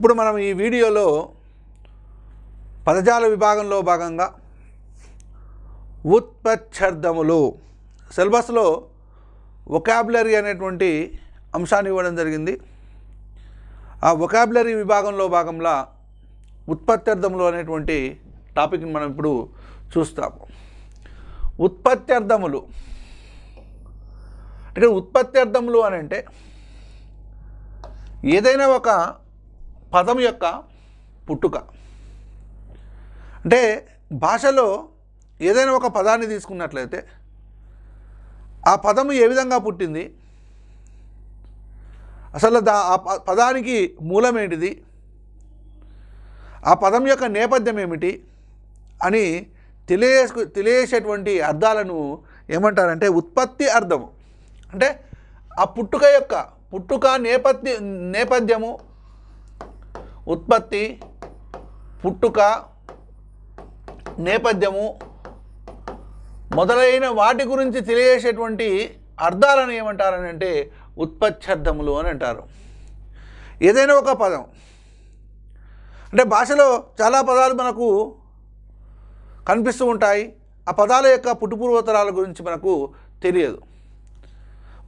ఇప్పుడు మనం ఈ వీడియోలో పదజాల విభాగంలో భాగంగా ఉత్పచ్చర్థములు సిలబస్లో ఒకాబులరీ అనేటువంటి అంశాన్ని ఇవ్వడం జరిగింది. ఆ ఒకాబులరీ విభాగంలో భాగంలో ఉత్పత్త్యర్థములు అనేటువంటి టాపిక్ని మనం ఇప్పుడు చూస్తాము. ఉత్పత్త్యర్థములు. అంటే ఉత్పత్త్యర్థములు అని అంటే ఏదైనా ఒక పదం యొక్క పుట్టుక. అంటే భాషలో ఏదైనా ఒక పదాన్ని తీసుకున్నట్లయితే ఆ పదము ఏ విధంగా పుట్టింది? అసలు దా ఆ ప- పదానికి మూలం ఏంటిది? ఆ పదం యొక్క నేపథ్యం ఏమిటి? అని తెలియజేసుకు తెలియజేసేటువంటి అర్థాలను ఏమంటారంటే ఉత్పత్తి అర్థము. అంటే ఆ పుట్టుక యొక్క పుట్టుక నేపథ్య నేపథ్యము ఉత్పత్తి పుట్టుక నేపథ్యము మొదలైన వాటి గురించి తెలియజేసేటువంటి అర్థాలను ఏమంటారని అంటే ఉత్పత్త్యర్థములు అని అంటారు. ఏదైనా ఒక పదం. అంటే భాషలో చాలా పదాలు మనకు కనిపిస్తూ ఉంటాయి. ఆ పదాల యొక్క పుట్టుపూర్వతరాల గురించి మనకు తెలియదు.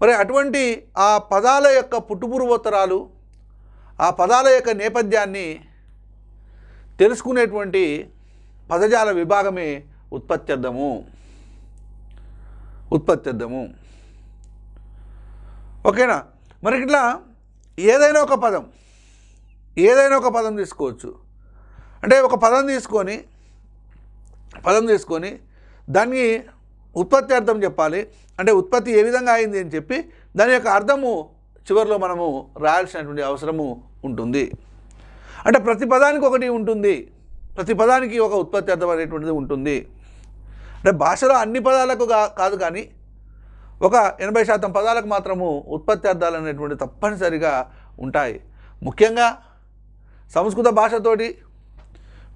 మరి అటువంటి ఆ పదాల యొక్క పుట్టుపూర్వోత్తరాలు ఆ పదాల యొక్క నేపథ్యాన్ని తెలుసుకునేటువంటి పదజాల విభాగమే ఉత్పత్తిద్దము ఉత్పత్తిద్దము ఓకేనా? మరి ఇట్లా ఏదైనా ఒక పదం ఏదైనా ఒక పదం తీసుకోవచ్చు. అంటే ఒక పదం తీసుకొని పదం తీసుకొని దాన్ని ఉత్పత్తి అర్థం చెప్పాలి. అంటే ఉత్పత్తి ఏ విధంగా అయింది అని చెప్పి దాని యొక్క అర్థము చివరిలో మనము రాయాల్సినటువంటి అవసరము ఉంటుంది. అంటే ప్రతి పదానికి ఒకటి ఉంటుంది. ప్రతి పదానికి ఒక ఉత్పత్తి అర్థం అనేటువంటిది ఉంటుంది. అంటే భాషలో అన్ని పదాలకు కా- కాదు కానీ ఒక ఎనభై శాతం పదాలకు మాత్రము ఉత్పత్తి అర్థాలు అనేటువంటి తప్పనిసరిగా ఉంటాయి. ముఖ్యంగా సంస్కృత భాషతోటి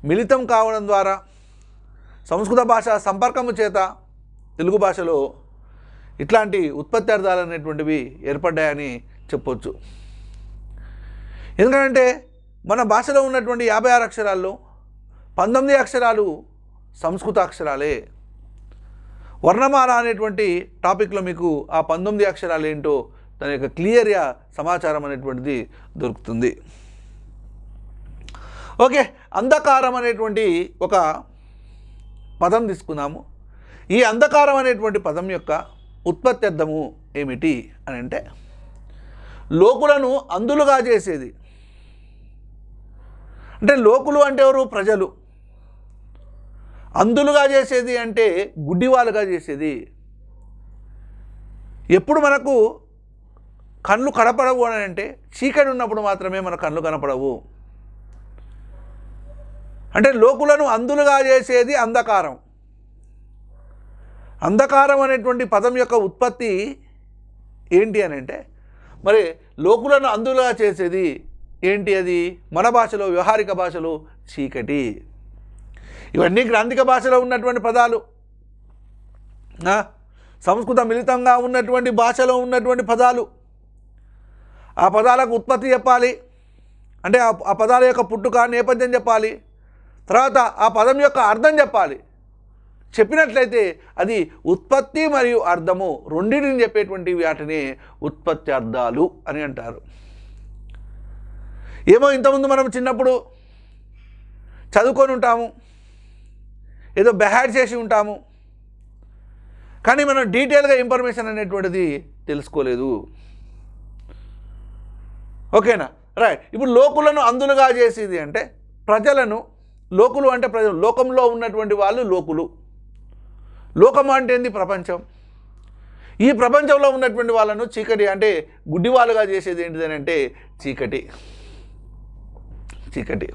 మిళితం కావడం ద్వారా సంస్కృత భాష సంపర్కము చేత తెలుగు భాషలో ఇట్లాంటి ఉత్పత్తి అర్థాలు అనేటువంటివి ఏర్పడ్డాయని చెప్పొచ్చు. ఎందుకంటే మన భాషలో ఉన్నటువంటి యాభై ఆరు అక్షరాల్లో పంతొమ్మిది అక్షరాలు సంస్కృత అక్షరాలే. వర్ణమాల అనేటువంటి టాపిక్లో మీకు ఆ పంతొమ్మిది అక్షరాలు ఏంటో దాని యొక్క క్లియర్గా సమాచారం అనేటువంటిది దొరుకుతుంది. ఓకే అంధకారం అనేటువంటి ఒక పదం తీసుకున్నాము ఈ అంధకారం అనేటువంటి పదం యొక్క ఉత్పత్తి అర్థము ఏమిటి అని అంటే లోకులను అందులుగా చేసేది. అంటే లోకులు అంటే ఎవరు? ప్రజలు. అందులుగా చేసేది అంటే గుడ్డివాలుగా చేసేది. ఎప్పుడు మనకు కళ్ళు కనపడవు అని అంటే చీకటి ఉన్నప్పుడు మాత్రమే మన కళ్ళు కనపడవు. అంటే లోకులను అందులుగా చేసేది అంధకారం. అంధకారం అనేటువంటి పదం యొక్క ఉత్పత్తి ఏంటి అని అంటే మరి లోకులను అందులా చేసేది ఏంటి అది? మన భాషలో వ్యవహారిక భాషలో చీకటి. ఇవన్నీ గ్రాంధిక భాషలో ఉన్నటువంటి పదాలు. సంస్కృత మిళితంగా ఉన్నటువంటి భాషలో ఉన్నటువంటి పదాలు. ఆ పదాలకు ఉత్పత్తి చెప్పాలి. అంటే ఆ ఆ పదాల యొక్క పుట్టుక నేపథ్యం చెప్పాలి. తర్వాత ఆ పదం యొక్క అర్థం చెప్పాలి. చెప్పినట్లయితే అది ఉత్పత్తి మరియు అర్థము రెండింటిని చెప్పేటువంటి వాటిని ఉత్పత్తి అర్థాలు అని అంటారు. ఏమో ఇంతకుముందు మనం చిన్నప్పుడు చదువుకొని ఉంటాము ఏదో బెహాడ్ చేసి ఉంటాము కానీ మనం డీటెయిల్గా ఇన్ఫర్మేషన్ అనేటువంటిది తెలుసుకోలేదు. ఓకేనా? రైట్. ఇప్పుడు లోకులను అందులుగా చేసేది అంటే ప్రజలను లోకులు అంటే ప్రజలు లోకంలో ఉన్నటువంటి వాళ్ళు లోకులు. లోకం అంటే ఏంది? ప్రపంచం. ఈ ప్రపంచంలో ఉన్నటువంటి వాళ్ళను చీకటి అంటే గుడ్డివాళ్ళుగా చేసేది ఏంటిదని అంటే చీకటి. చీకటి.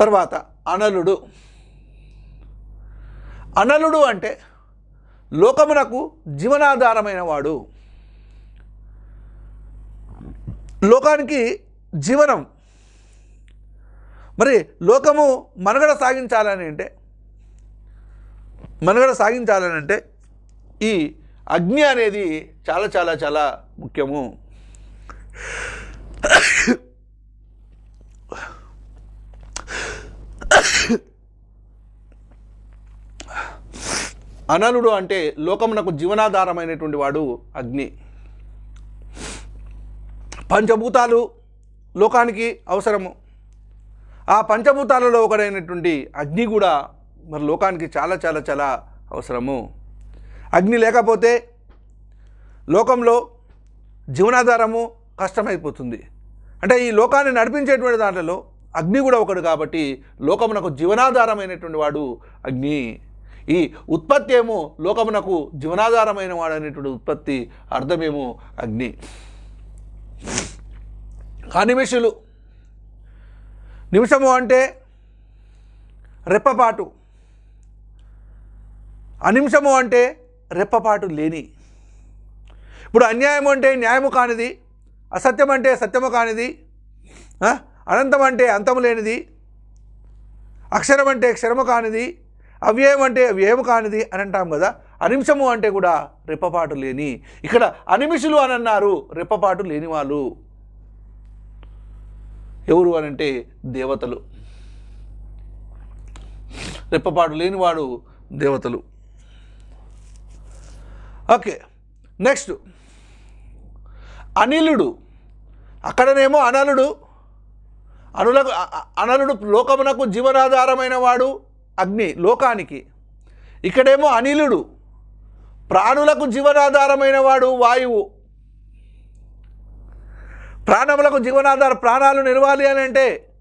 తర్వాత అనలుడు. అనలుడు అంటే లోకమునకు జీవనాధారమైన వాడు. లోకానికి జీవనం. మరి లోకము మనుగడ సాగించాలని అంటే మనుగడ సాగించాలనంటే ఈ అగ్ని అనేది చాలా చాలా చాలా ముఖ్యము. అనలుడు అంటే లోకమునకు జీవనాధారమైనటువంటి వాడు అగ్ని. పంచభూతాలు లోకానికి అవసరము. ఆ పంచభూతాలలో ఒకడైనటువంటి అగ్ని కూడా మరి లోకానికి చాలా చాలా చాలా అవసరము. అగ్ని లేకపోతే లోకంలో జీవనాధారము కష్టమైపోతుంది. అంటే ఈ లోకాన్ని నడిపించేటువంటి దాంట్లో అగ్ని కూడా ఒకడు కాబట్టి లోకమునకు జీవనాధారమైనటువంటి వాడు అగ్ని. ఈ ఉత్పత్తి ఏమో లోకమునకు జీవనాధారమైన వాడు అనేటువంటి ఉత్పత్తి అర్థమేమో అగ్ని. అనిమిషులు నిమిషము అంటే రెప్పపాటు. అనిమిషము అంటే రెప్పపాటు లేని. ఇప్పుడు అన్యాయం అంటే న్యాయము కానిది అసత్యం అంటే సత్యము కానిది అనంతం అంటే అంతము లేనిది అక్షరం అంటే క్షరము కానిది అవ్యయం అంటే వ్యయము కానిది అని అంటాం కదా అనిమిషము అంటే కూడా రెప్పపాటు లేని. ఇక్కడ అనిమిషులు అని అన్నారు రెప్పపాటు లేని వాళ్ళు. ఎవరు అని అంటే దేవతలు. రెప్పపాటు లేనివాడు దేవతలు. Okay next. అనిలుడు. అక్కడనేమో అనలుడు. అనులకు అనలుడు లోకమునకు జీవనాధారమైన వాడు అగ్ని లోకానికి. ఇక్కడేమో అనిలుడు. ప్రాణులకు జీవనాధారమైన వాడు వాయువు. ప్రాణములకు జీవనాధార ప్రాణాలు నిలవాలి అని అంటే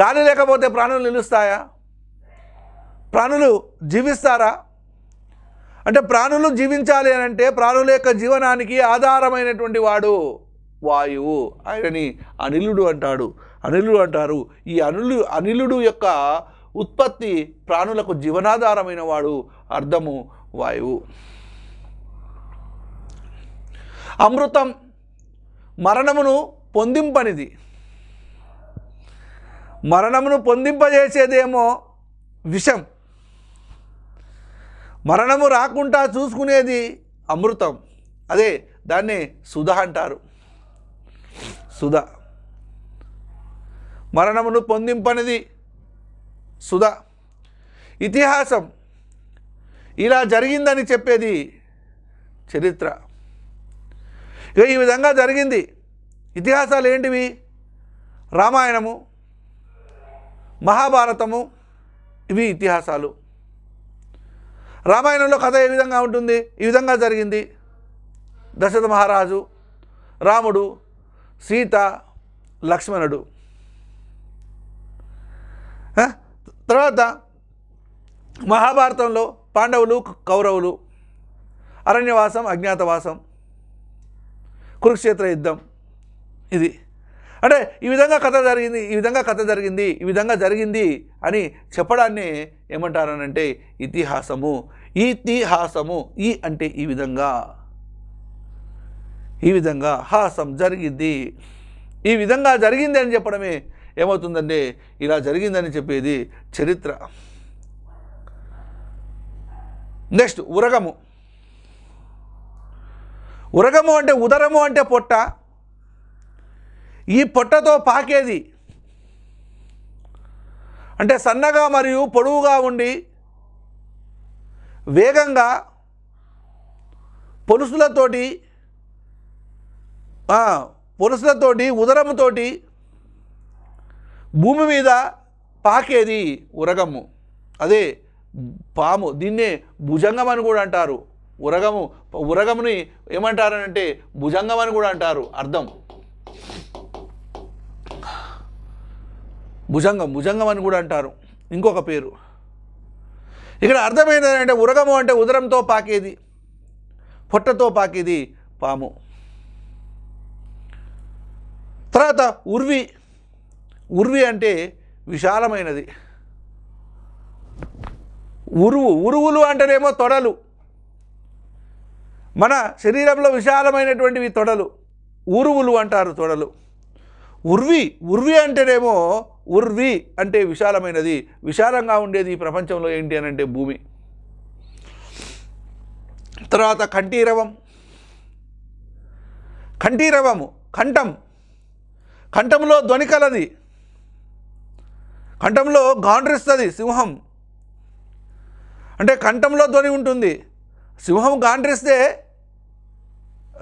గాలి లేకపోతే ప్రాణులు నిలుస్తాయా? ప్రాణులు జీవిస్తారా? అంటే ప్రాణులు జీవించాలి అని అంటే ప్రాణుల యొక్క జీవనానికి ఆధారమైనటువంటి వాడు వాయువు. ఆయనని అనిలుడు అంటాడు. అనిలుడు అంటారు. ఈ అనులు అనిలుడు యొక్క ఉత్పత్తి ప్రాణులకు జీవనాధారమైన వాడు అర్థము వాయువు. అమృతం మరణమును పొందింపనిది. మరణమును పొందింపజేసేదేమో విషం. మరణము రాకుండా చూసుకునేది అమృతం. అదే దాన్ని సుధ అంటారు. సుధ. మరణమును పొందింపనిది సుధ. ఇతిహాసం ఇలా జరిగిందని చెప్పేది చరిత్ర. ఇక ఈ విధంగా జరిగింది. ఇతిహాసాలు ఏంటివి? రామాయణము మహాభారతము ఇవి ఇతిహాసాలు. రామాయణంలో కథ ఏ విధంగా ఉంటుంది? ఈ విధంగా జరిగింది. దశరథ మహారాజు రాముడు సీత లక్ష్మణుడు. తర్వాత మహాభారతంలో పాండవులు కౌరవులు అరణ్యవాసం అజ్ఞాతవాసం కురుక్షేత్ర యుద్ధం. ఇది అంటే ఈ విధంగా కథ జరిగింది ఈ విధంగా కథ జరిగింది ఈ విధంగా జరిగింది అని చెప్పడాన్ని ఏమంటారనంటే ఇతిహాసము. ఇతిహాసము. ఈ అంటే ఈ విధంగా. ఈ విధంగా హాసం జరిగింది. ఈ విధంగా జరిగింది అని చెప్పడమే ఏమవుతుందంటే ఇలా జరిగిందని చెప్పేది చరిత్ర. నెక్స్ట్ ఉరగము. ఉరగము అంటే ఉదరము అంటే పొట్ట. ఈ పొట్టతో పాకేది. అంటే సన్నగా మరియు పొడవుగా ఉండి వేగంగా పొలుసులతోటి పొలుసులతోటి ఉదరముతోటి భూమి మీద పాకేది ఉరగము. అదే పాము దీన్నే భుజంగం అని కూడా అంటారు. ఉరగము ఉరగముని ఏమంటారనంటే భుజంగం అని కూడా అంటారు. అర్థం. భుజంగం భుజంగం అని కూడా అంటారు. ఇంకొక పేరు. ఇక్కడ అర్థమైనది అంటే ఉరగము అంటే ఉదరంతో పాకేది పొట్టతో పాకేది పాము. తర్వాత ఉర్వి ఉర్వి అంటే విశాలమైనది. ఉరువు ఉరువులు అంటేనేమో తొడలు. మన శరీరంలో విశాలమైనటువంటివి తొడలు. ఉరువులు అంటారు తొడలు. ఉర్వి ఉర్వి అంటేనేమో ఉర్వి అంటే విశాలమైనది విశాలంగా ఉండేది ఈ ప్రపంచంలో ఏంటి అని అంటే భూమి. తర్వాత కంఠీరవం. కంఠీరవము కంఠం. కంఠంలో ధ్వని కలది. కంఠంలో గాండ్రిస్తుంది సింహం. అంటే కంఠంలో ధ్వని ఉంటుంది. సింహం గాండ్రిస్తే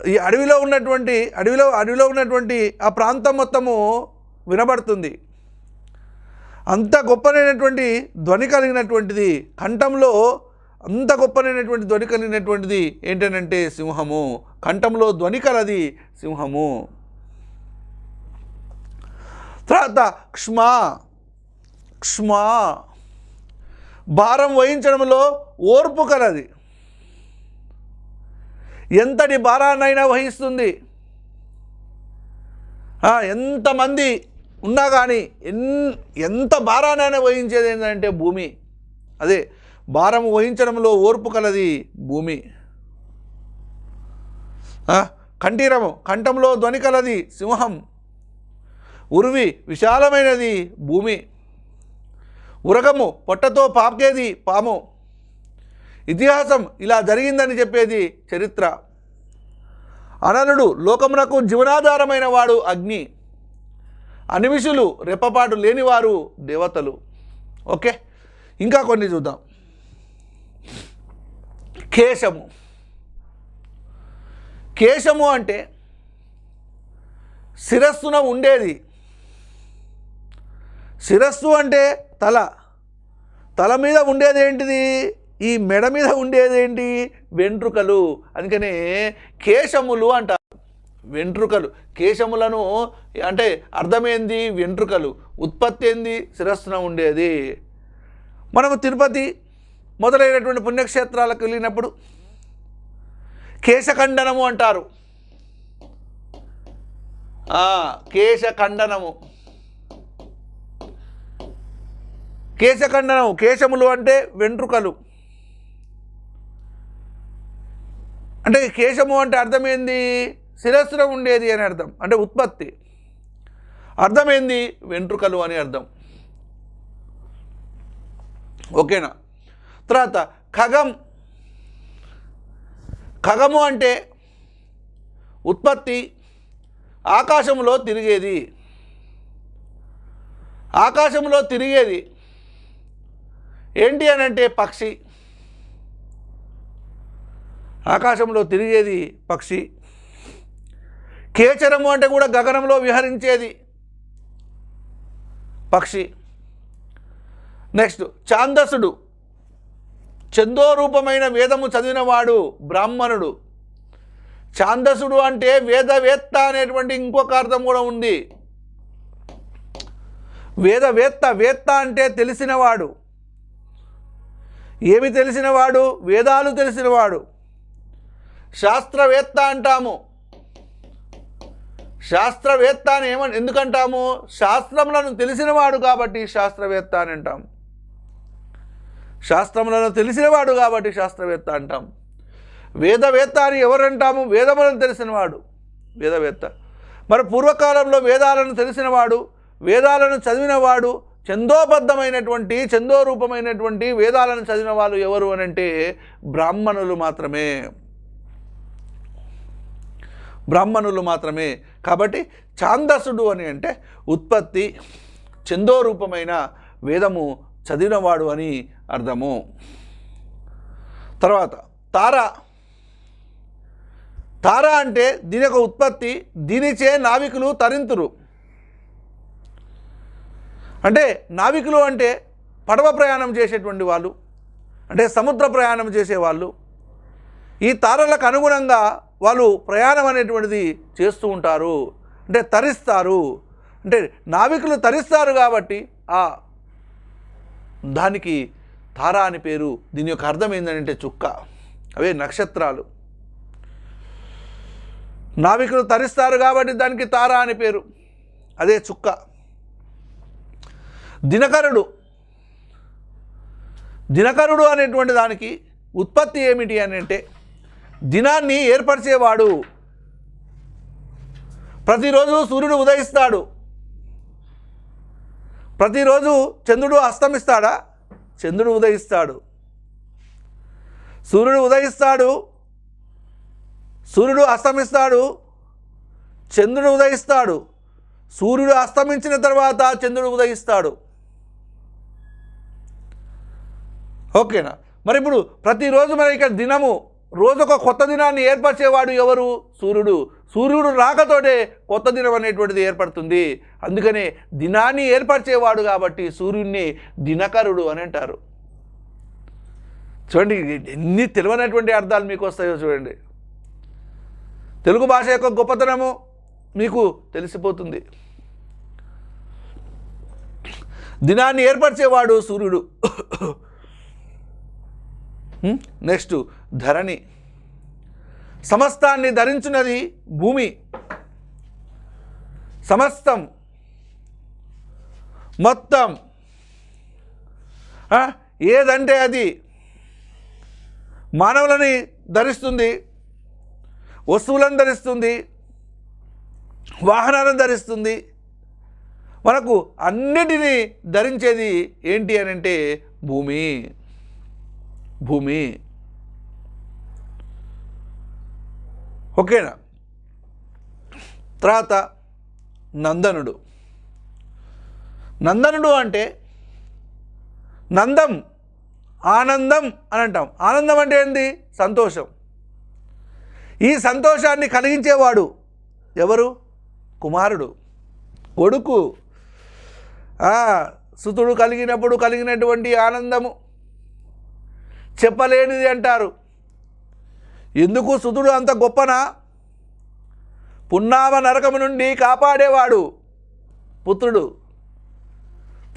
ఈ అడవిలో ఉన్నటువంటి అడవిలో అడవిలో ఉన్నటువంటి ఆ ప్రాంతం మొత్తము వినబడుతుంది. అంత గొప్పనైనటువంటి ధ్వని కలిగినటువంటిది కంఠంలో అంత గొప్పనైనటువంటి ధ్వని కలిగినటువంటిది ఏంటనంటే సింహము. కంఠంలో ధ్వని కలది సింహము. తర్వాత క్ష్మా క్ష్మా. భారం వహించడంలో ఓర్పు కలది. ఎంతటి భారాన్నైనా వహిస్తుంది. ఎంతమంది ఉన్నా కానీ ఎన్ ఎంత భారాన్నైనా వహించేది ఏంటంటే భూమి. అదే భారం వహించడంలో ఓర్పు కలది భూమి. కంఠీరము కంఠంలో ధ్వని కలది సింహం. ఉరివి విశాలమైనది భూమి. ఉరగము పొట్టతో పాకేది పాము. ఇతిహాసం ఇలా జరిగిందని చెప్పేది చరిత్ర. అనలుడు లోకమునకు జీవనాధారమైన వాడు అగ్ని. అనిమిషులు రెప్పపాటు లేనివారు దేవతలు. ఓకే? ఇంకా కొన్ని చూద్దాం. కేశము. కేశము అంటే శిరస్సున ఉండేది. శిరస్సు అంటే తల. తల మీద ఉండేది ఏంటిది? ఈ మెడ మీద ఉండేదేంటి? వెంట్రుకలు. అందుకనే కేశములు అంటారు. వెంట్రుకలు. కేశములను అంటే అర్థమైంది? వెంట్రుకలు. ఉత్పత్తి ఏంది? శిరస్సున ఉండేది. మనము తిరుపతి మొదలైనటువంటి పుణ్యక్షేత్రాలకు వెళ్ళినప్పుడు కేశఖండనము అంటారు. కేశఖండనము. కేశఖండనము. కేశములు అంటే వెంట్రుకలు. అంటే కేశము అంటే అర్థమైంది? శిరస్సులో ఉండేది అని అర్థం. అంటే ఉత్పత్తి. అర్థమైంది? వెంట్రుకలు అని అర్థం. ఓకేనా? తర్వాత ఖగం. ఖగము అంటే ఉత్పత్తి. ఆకాశంలో తిరిగేది. ఆకాశంలో తిరిగేది. ఏంటి అని అంటే పక్షి. ఆకాశంలో తిరిగేది పక్షి. కేచరము అంటే కూడా గగనంలో విహరించేది పక్షి. నెక్స్ట్ ఛాందసుడు. చందోరూపమైన వేదము చదివినవాడు బ్రాహ్మణుడు. ఛాందసుడు అంటే వేదవేత్త అనేటువంటి ఇంకొక అర్థం కూడా ఉంది. వేదవేత్త వేత్త అంటే తెలిసినవాడు. ఏమి తెలిసినవాడు? వేదాలు తెలిసినవాడు. శాస్త్రవేత్త అంటాము. శాస్త్రవేత్త అని ఏమ ఎందుకంటాము? శాస్త్రములను తెలిసినవాడు కాబట్టి శాస్త్రవేత్త అని అంటాం. శాస్త్రములను తెలిసినవాడు కాబట్టి శాస్త్రవేత్త అంటాం. వేదవేత్త అని ఎవరంటాము? వేదములను తెలిసినవాడు. వేదవేత్త. మరి పూర్వకాలంలో వేదాలను తెలిసినవాడు వేదాలను చదివినవాడు చందోబద్ధమైనటువంటి చందోరూపమైనటువంటి వేదాలను చదివిన వాళ్ళు ఎవరు అని అంటే బ్రాహ్మణులు మాత్రమే. బ్రాహ్మణులు మాత్రమే. కాబట్టి ఛాందసుడు అని అంటే ఉత్పత్తి చందోరూపమైన వేదము చదివినవాడు అని అర్థము. తర్వాత తార. తార అంటే దీని యొక్క ఉత్పత్తి దీనిచే నావికులు తరింతురు. అంటే నావికులు అంటే పడవ ప్రయాణం చేసేటువంటి వాళ్ళు అంటే సముద్ర ప్రయాణం చేసేవాళ్ళు ఈ తారలకు అనుగుణంగా వాళ్ళు ప్రయాణం అనేటువంటిది చేస్తూ ఉంటారు. అంటే తరిస్తారు. అంటే నావికులు తరిస్తారు కాబట్టి ఆ దానికి తార అని పేరు. దీని యొక్క అర్థం ఏంటంటే చుక్క. అవే నక్షత్రాలు. నావికులు తరిస్తారు కాబట్టి దానికి తార అని పేరు. అదే చుక్క. దినకరుడు. దినకరుడు అనేటువంటి దానికి ఉత్పత్తి ఏమిటి అని అంటే దినాన్ని ఏర్పరిచేవాడు. ప్రతిరోజు సూర్యుడు ఉదయిస్తాడు. ప్రతిరోజు చంద్రుడు అస్తమిస్తాడా? చంద్రుడు ఉదయిస్తాడు. సూర్యుడు ఉదయిస్తాడు. సూర్యుడు అస్తమిస్తాడు. చంద్రుడు ఉదయిస్తాడు. సూర్యుడు అస్తమించిన తర్వాత చంద్రుడు ఉదయిస్తాడు. ఓకేనా? మరి ఇప్పుడు ప్రతిరోజు మరి ఇక్కడ దినము రోజొక కొత్త దినాన్ని ఏర్పరిచేవాడు ఎవరు? సూర్యుడు. సూర్యుడు రాకతోటే కొత్త దినం అనేటువంటిది ఏర్పడుతుంది. అందుకనే దినాన్ని ఏర్పరిచేవాడు కాబట్టి సూర్యుడిని దినకరుడు అని అంటారు. చూడండి ఎన్ని తెలివైనటువంటి అర్థాలు మీకు వస్తాయో చూడండి. తెలుగు భాష యొక్క గొప్పతనము మీకు తెలిసిపోతుంది. దినాన్ని ఏర్పరిచేవాడు సూర్యుడు. నెక్స్ట్ ధరణి. సమస్తాన్ని ధరించినది భూమి. సమస్తం. మొత్తం. ఏదంటే అది. మానవులని ధరిస్తుంది. వస్తువులను ధరిస్తుంది. వాహనాలను ధరిస్తుంది. మనకు అన్నిటినీ ధరించేది ఏంటి అని అంటే భూమి. భూమి. ఓకేనా? తర్వాత నందనుడు. నందనుడు అంటే నందం ఆనందం అని అంటాం. ఆనందం అంటే ఏంది? సంతోషం. ఈ సంతోషాన్ని కలిగించేవాడు ఎవరు? కుమారుడు. కొడుకు. సుతుడు కలిగినప్పుడు కలిగినటువంటి ఆనందము చెప్పలేనిది అంటారు. ఎందుకు సుతుడు అంత గొప్పనా? పున్నామ నరకము నుండి కాపాడేవాడు పుత్రుడు.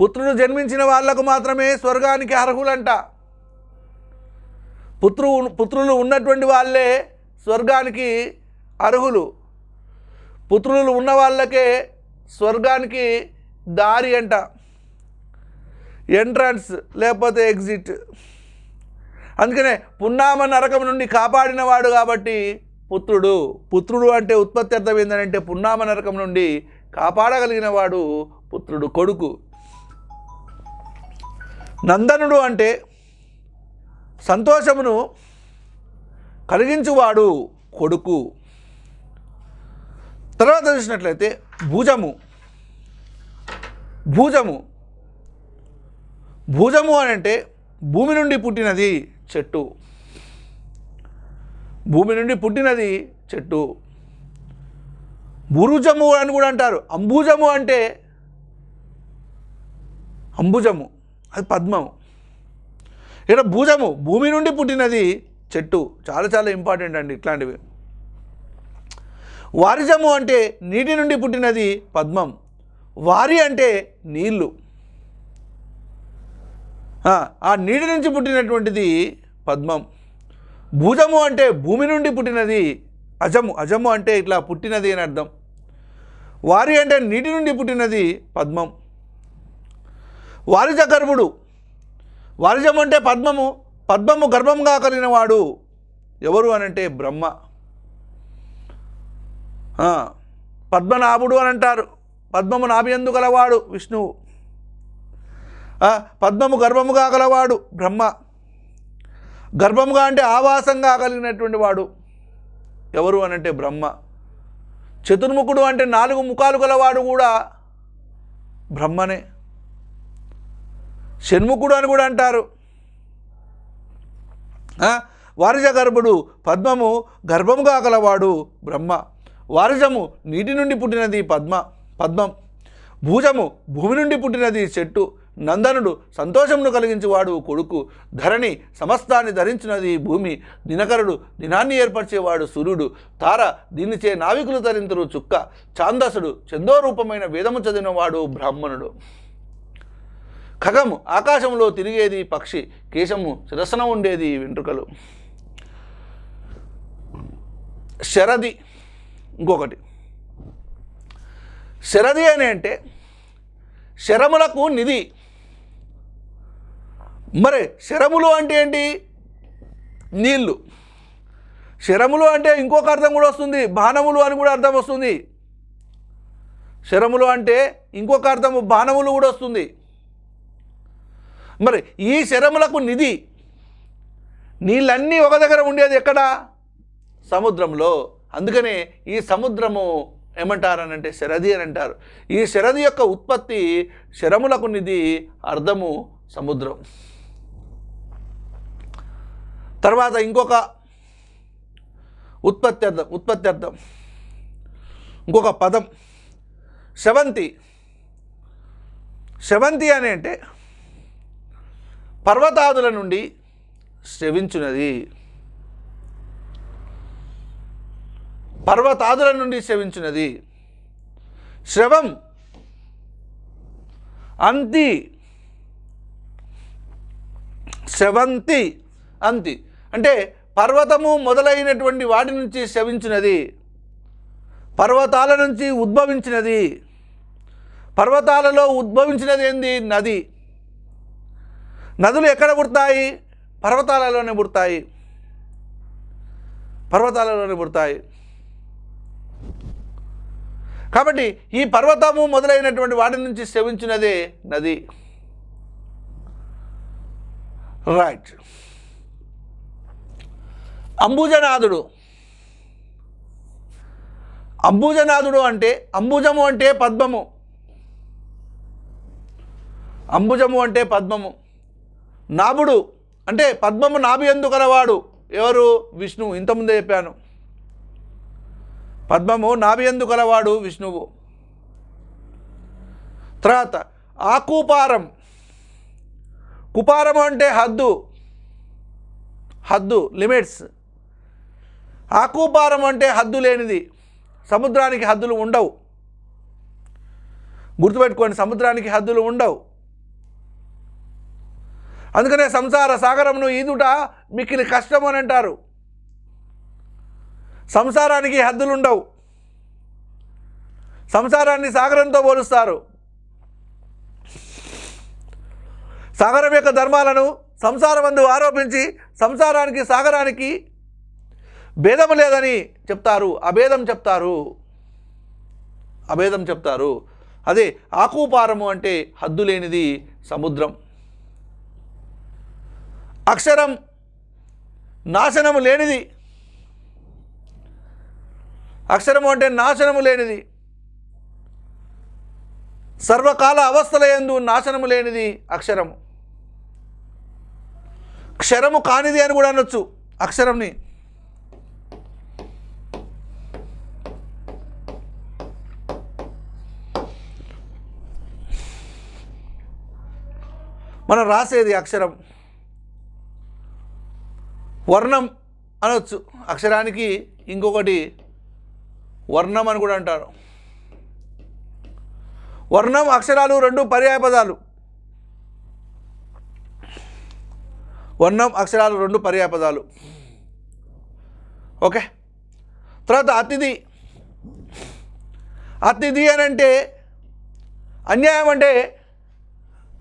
పుత్రుడు జన్మించిన వాళ్ళకు మాత్రమే స్వర్గానికి అర్హులంట. పుత్రు పుత్రులు ఉన్నటువంటి వాళ్ళే స్వర్గానికి అర్హులు. పుత్రులు ఉన్న వాళ్ళకే స్వర్గానికి దారి అంట. ఎంట్రన్స్ లేకపోతే ఎగ్జిట్ అందుకనే పున్నామ నరకం నుండి కాపాడినవాడు కాబట్టి పుత్రుడు పుత్రుడు అంటే ఉత్పత్తి అర్థం ఏంటంటే పున్నామ నరకం నుండి కాపాడగలిగిన వాడు పుత్రుడు కొడుకు. నందనుడు అంటే సంతోషమును కలిగించువాడు కొడుకు. తర్వాత చూసినట్లయితే భుజము. భుజము. భుజము అని అంటే భూమి నుండి పుట్టినది. చెట్టు. భూమి నుండి పుట్టినది చెట్టు. బురుజము అని కూడా అంటారు. అంబుజము అంటే అంబుజము అది పద్మము. ఇక్కడ భుజము భూమి నుండి పుట్టినది చెట్టు. చాలా చాలా ఇంపార్టెంట్ అండి ఇట్లాంటివి. వారిజము అంటే నీటి నుండి పుట్టినది పద్మం. వారి అంటే నీళ్ళు ఆ, నీటి నుంచి పుట్టినటువంటిది పద్మం. భుజము అంటే భూమి నుండి పుట్టినది అజము. అజము అంటే ఇట్లా పుట్టినది అని అర్థం. వారి అంటే నీటి నుండి పుట్టినది పద్మం. వారిజ గర్భుడు వారిజం అంటే పద్మము. పద్మము గర్భంగా కలిగిన వాడు ఎవరు అనంటే బ్రహ్మ. పద్మనాభుడు అని అంటారు. పద్మము నాభియందు గలవాడు విష్ణువు. పద్మము గర్భముగా గలవాడు బ్రహ్మ. గర్భముగా అంటే ఆవాసంగా కలిగినటువంటి వాడు. ఎవరు అనంటే బ్రహ్మ. చతుర్ముఖుడు అంటే నాలుగు ముఖాలు గలవాడు కూడా బ్రహ్మనే. షణ్ముఖుడు అని కూడా అంటారు. వారిజ గర్భుడు పద్మము గర్భముగా గలవాడు బ్రహ్మ. వారిజము నీటి నుండి పుట్టినది పద్మ పద్మం. భూజము భూమి నుండి పుట్టినది చెట్టు నందనుడు సంతోషమును కలిగించేవాడు కొడుకు. ధరణి సమస్తాన్ని ధరించినది భూమి. దినకరుడు దినాన్ని ఏర్పరిచేవాడు సూర్యుడు. తార దీనిచే నావికులు తరింతురు చుక్క. ఛాందసుడు చందోరూపమైన వేదము చదివినవాడు బ్రాహ్మణుడు. ఖగము ఆకాశంలో తిరిగేది పక్షి. కేశము శిరసన ఉండేది వెంట్రుకలు. శరది ఇంకొకటి. శరది అని అంటే శరములకు నిధి. మరి శరములు అంటే ఏంటి? నీళ్ళు. శరములు అంటే ఇంకొక అర్థం కూడా వస్తుంది. బాణములు అని కూడా అర్థం వస్తుంది. శరములు అంటే ఇంకొక అర్థము బాణములు కూడా వస్తుంది. మరి ఈ శరములకు నిధి. నీళ్ళన్నీ ఒక దగ్గర ఉండేది ఎక్కడ? సముద్రంలో. అందుకనే ఈ సముద్రము ఏమంటారనంటే శరది అని అంటారు. ఈ శరది యొక్క ఉత్పత్తి శరములకు నిధి అర్థము సముద్రం. తర్వాత ఇంకొక ఉత్పత్తి అర్థం ఉత్పత్తి అర్థం. ఇంకొక పదం. శవంతి. శవంతి అని అంటే పర్వతాదుల నుండి శ్రవించున్నది పర్వతాదుల నుండి శ్రవించున్నది శ్రవం. అంతి. శవంతి. అంతి అంటే పర్వతము మొదలైనటువంటి వాటి నుంచి శవించినది పర్వతాల నుంచి ఉద్భవించినది. పర్వతాలలో ఉద్భవించినది ఏంది? నది. నదులు ఎక్కడ పుడతాయి? పర్వతాలలోనే పుడతాయి. పర్వతాలలోనే పుడతాయి. కాబట్టి ఈ పర్వతము మొదలైనటువంటి వాటి నుంచి శవించినదే నది. రైట్. అంబుజనాథుడు. అంబుజనాథుడు అంటే అంబుజము అంటే పద్మము. అంబుజము అంటే పద్మము. నాభుడు అంటే పద్మము నాభి ఎందుకలవాడు ఎవరు? విష్ణువు. ఇంతకుముందే చెప్పాను. పద్మము నాభి ఎందుకలవాడు విష్ణువు. తర్వాత ఆకుపారం. కుపారం అంటే హద్దు. హద్దు లిమిట్స్. ఆకుపారం అంటే హద్దు లేనిది. సముద్రానికి హద్దులు ఉండవు. గుర్తుపెట్టుకోండి సముద్రానికి హద్దులు ఉండవు. అందుకనే సంసార సాగరమును ఈదుట మిక్కిలి కష్టం అని అంటారు. సంసారానికి హద్దులు ఉండవు. సంసారాన్ని సాగరంతో పోలుస్తారు. సాగరం యొక్క ధర్మాలను సంసారమందు ఆరోపించి సంసారానికి సాగరానికి భేదం లేదని చెప్తారు అభేదం చెప్తారు. అభేదం చెప్తారు. అదే ఆకుపారము అంటే హద్దు లేనిది సముద్రం. అక్షరం నాశనము లేనిది. అక్షరము అంటే నాశనము లేనిది. సర్వకాల అవస్థల యందు నాశనము లేనిది అక్షరము. క్షరము కానిది అని కూడా అనొచ్చు అక్షరంని. మనం రాసేది అక్షరం. వర్ణం అనొచ్చు. అక్షరానికి ఇంకొకటి వర్ణం అని కూడా అంటారు. వర్ణం అక్షరాలు రెండు పర్యాయ పదాలు. వర్ణం అక్షరాలు రెండు పర్యాయ పదాలు. ఓకే? తర్వాత అతిథి. అతిథి అని అంటే అన్యాయం అంటే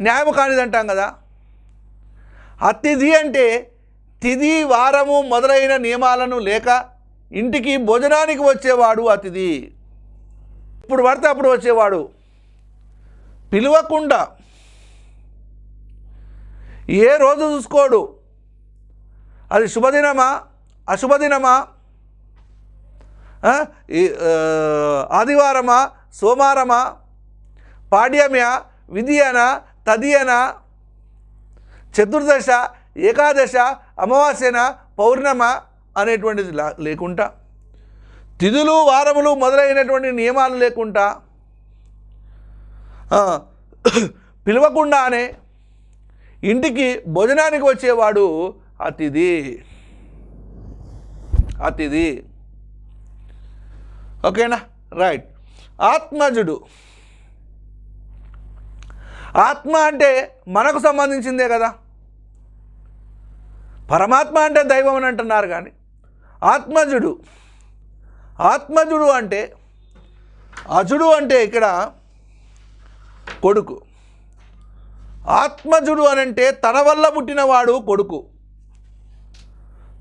న్యాయం కానిది అంటాం కదా. అతిథి అంటే తిథి వారము మొదలైన నియమాలను లేక ఇంటికి భోజనానికి వచ్చేవాడు అతిథి. ఇప్పుడు పడితే అప్పుడు వచ్చేవాడు. పిలవకుండా ఏ రోజు చూసుకోడు. అది శుభదినమా? అశుభదినమా? ఆదివారమా? సోమవారమా? పాడ్యమ్య? విధియన? తదియన చతుర్దశ ఏకాదశ అమావాస్యన పౌర్ణమ అనేటువంటిది లా- లేకుండా తిథులు వారములు మొదలైనటువంటి నియమాలు లేకుండా పిలవకుండానే ఇంటికి భోజనానికి వచ్చేవాడు అతిథి. అతిథి. ఓకేనా? రైట్. ఆత్మజుడు. ఆత్మ అంటే మనకు సంబంధించిందే కదా. పరమాత్మ అంటే దైవం అని అంటున్నారు కానీ ఆత్మజుడు ఆత్మజుడు అంటే అజుడు అంటే ఇక్కడ కొడుకు. ఆత్మజుడు అని అంటే తన వల్ల పుట్టినవాడు కొడుకు.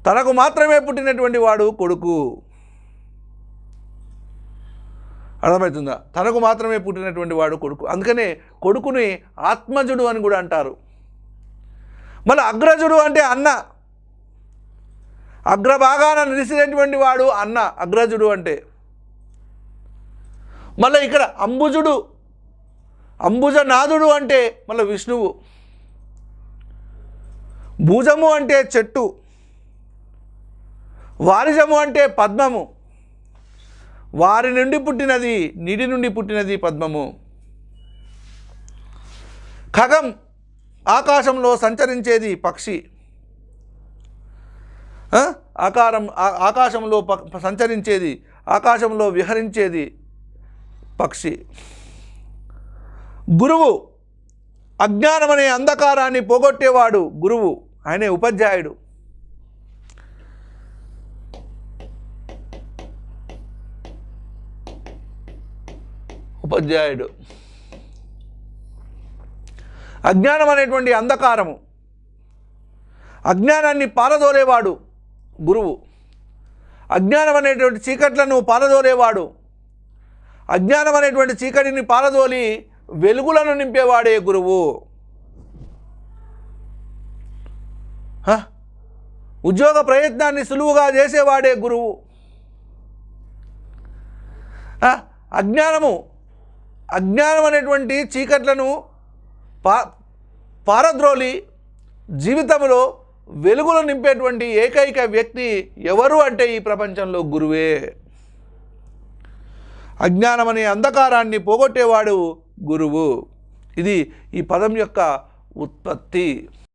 తనకు మాత్రమే పుట్టినటువంటి వాడు కొడుకు. అర్థమవుతుందా? తనకు మాత్రమే పుట్టినటువంటి వాడు కొడుకు. అందుకనే కొడుకుని ఆత్మజుడు అని కూడా అంటారు. మళ్ళీ అగ్రజుడు అంటే అన్న. అగ్రభాగాన నిలిచినటువంటి వాడు అన్న అగ్రజుడు అంటే. మళ్ళీ ఇక్కడ అంబుజుడు అంబుజనాథుడు అంటే మళ్ళీ విష్ణువు. భుజము అంటే చెట్టు. వారిజము అంటే పద్మము. వారి నుండి పుట్టినది నీటి నుండి పుట్టినది పద్మము. ఖగం ఆకాశంలో సంచరించేది పక్షి. ఆకారం ఆకాశంలో ప- సంచరించేది ఆకాశంలో విహరించేది పక్షి. గురువు అజ్ఞానం అనే అంధకారాన్ని పోగొట్టేవాడు గురువు ఆయనే ఉపాధ్యాయుడు. ఉపాధ్యాయుడు. అజ్ఞానం అనేటువంటి అంధకారము. అజ్ఞానాన్ని పారదోలేవాడు గురువు. అజ్ఞానం అనేటువంటి చీకట్లను పారదోలేవాడు. అజ్ఞానం అనేటువంటి చీకటిని పారదోలి వెలుగులను నింపేవాడే గురువు. ఉద్యోగ ప్రయత్నాన్ని సులువుగా చేసేవాడే గురువు. అజ్ఞానము అజ్ఞానం అనేటువంటి చీకట్లను పా పారద్రోలి జీవితంలో వెలుగులు నింపేటువంటి ఏకైక వ్యక్తి ఎవరు అంటే ఈ ప్రపంచంలో గురువే. అజ్ఞానం అనే అంధకారాన్ని పోగొట్టేవాడు గురువు. ఇది ఈ పదం యొక్క ఉత్పత్తి.